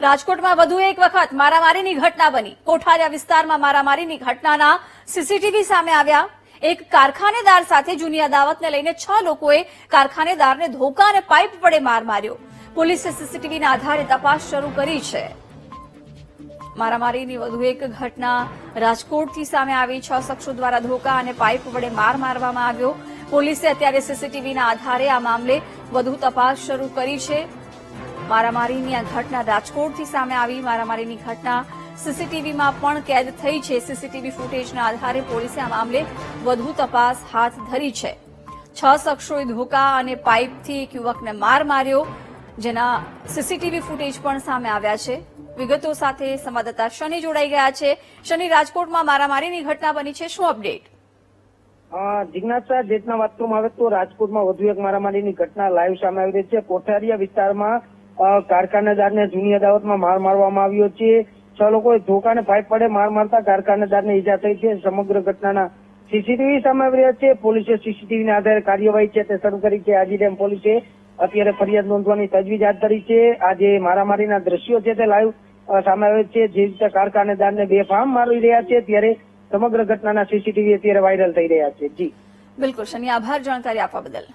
રાજકોટમાં વધુ એક વખત મારામારીની ઘટના બની. કોઠારિયા વિસ્તારમાં મારામારીની ઘટનાના સીસીટીવી સામે આવ્યા. એક કારખાનેદાર સાથે જૂની અદાવતને લઈને છ લોકોએ કારખાનેદારને ધોકા અને પાઇપ વડે માર માર્યો. પોલીસે સીસીટીવીના આધારે તપાસ શરૂ કરી છે. મારામારીની વધુ એક ઘટના રાજકોટથી સામે આવી. છ શખ્સો દ્વારા ધોકા અને પાઇપ વડે માર મારવામાં આવ્યો. પોલીસે અત્યારે સીસીટીવીના આધારે આ મામલે વધુ તપાસ શરૂ કરી છે. મારામારીની આ ઘટના રાજકોટથી સામે આવી. મારામારીની ઘટના સીસીટીવીમાં પણ કેદ થઈ છે. સીસીટીવી ફૂટેજના આધારે પોલીસે આ મામલે વધુ તપાસ હાથ ધરી છે. છ શખ્સોએ ધોકા અને પાઇપથી એક યુવકને માર માર્યો, જેના સીસીટીવી ફૂટેજ પણ સામે આવ્યા છે. વિગતો સાથે સંવાદદાતા શનિ જોડાઈ ગયા છે. શનિ, રાજકોટમાં મારામારીની ઘટના બની છે. શું અપડેટ? જિજ્ઞાસા, જેટના વાત કરવામાં આવે તો રાજકોટમાં વધુ એક મારામારીની ઘટના લાઈવ સામે આવી રહી છે. કોઠારિયા વિસ્તારમાં કારખાનેદારને જૂની અદાવતમાં માર મારવામાં આવ્યો છે. છ લોકોએ ધોકાને પાઇપ પડે માર મારતા કારખાનેદારને ઈજા થઈ છે. સમગ્ર ઘટનાના સીસીટીવી સામે રહ્યા છે. પોલીસે સીસીટીવીના આધારે કાર્યવાહી છે તે શરૂ કરી છે. આજીડેમ પોલીસે અત્યારે ફરિયાદ નોંધવાની તજવીજ હાથ ધરી છે. આ જે મારામારીના દ્રશ્યો છે તે લાઈવ સામે આવે છે. જે રીતે કારખાનેદારને બેફામ મારી રહ્યા છે ત્યારે સમગ્ર ઘટનાના સીસીટીવી અત્યારે વાયરલ થઈ રહ્યા છે. જી. બિલકુલ શનિ આભાર જાણકારી આપવા બદલ.